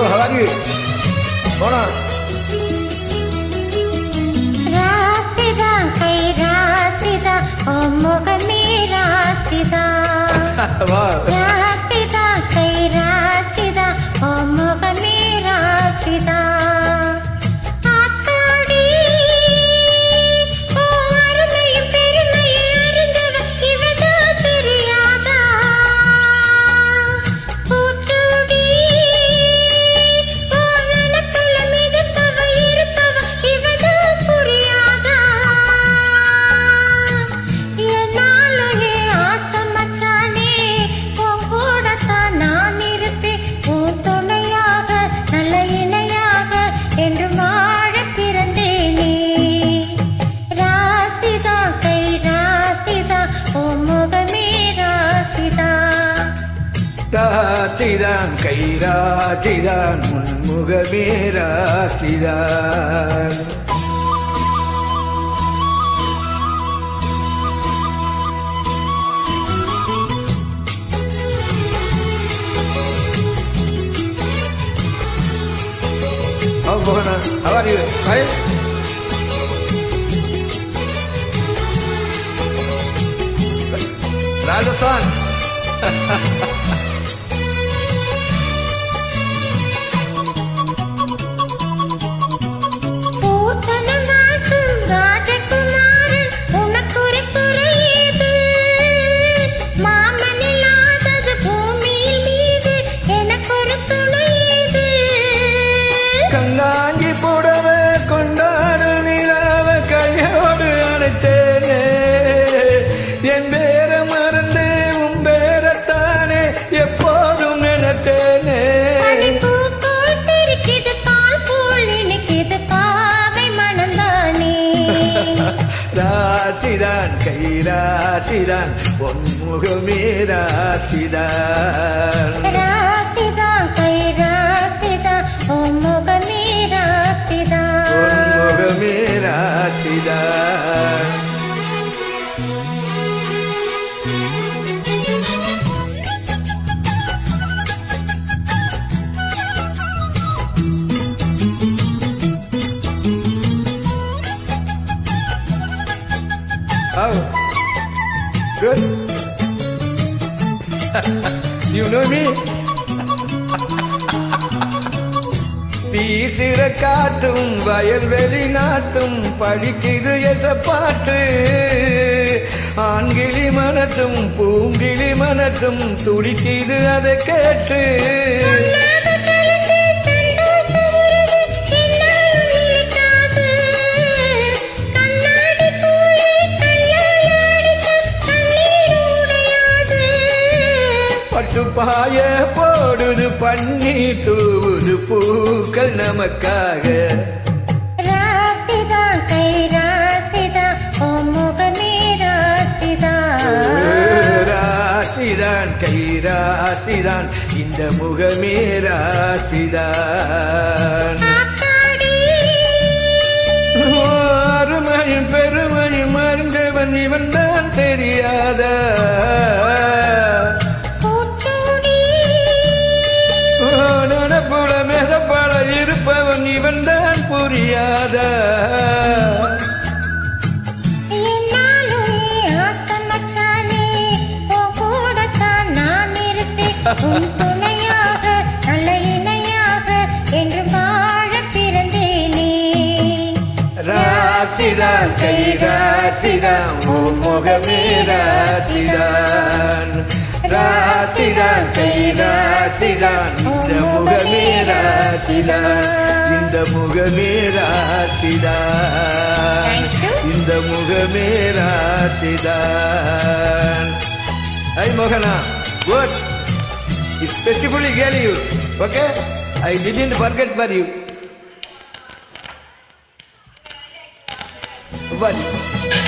Hello హవారి మోనా రాసిదా ఓ మొగమే రాసిదా ராத்திதான் கை ராத்திதான் முன்முகமே ராத்திதான் Oh, Mohana, how are you? Hi. Rajasthan. கை ராத்திதான் பொன்முகமே ராத்திதான் ராசிதா கை ராசிதா ஓ முகமே ராசிதா பொன்முகமே ராத்திதான் Oh, Good. you know me? வீசிற காட்டும் வயல்வெளி நாட்டும் படிக்குது என்ற பாட்டு ஆண்கிளி மனத்தும் பூங்கிளி மனத்தும் துடிக்குது அதை கேட்டு பாய போடுது பண்ணி தூவுது பூக்கள் நமக்காக. ராசிதான் கை ராசிதான் இந்த முகமே ராசிதான். அருமையும் பெருமையும் அறிந்தவன் இவன் தான் தெரியாத? ராசிதான் கை ஓ முகமே ராசிதான் ராசிதான் கை ராசிதான் இந்த முகமே ராசிதான் இந்த முகமே ராசிதான் இந்த முகமே ராசிதான் ஐ மோகனா good especially gave you. Okay? I didn't forget for you. What?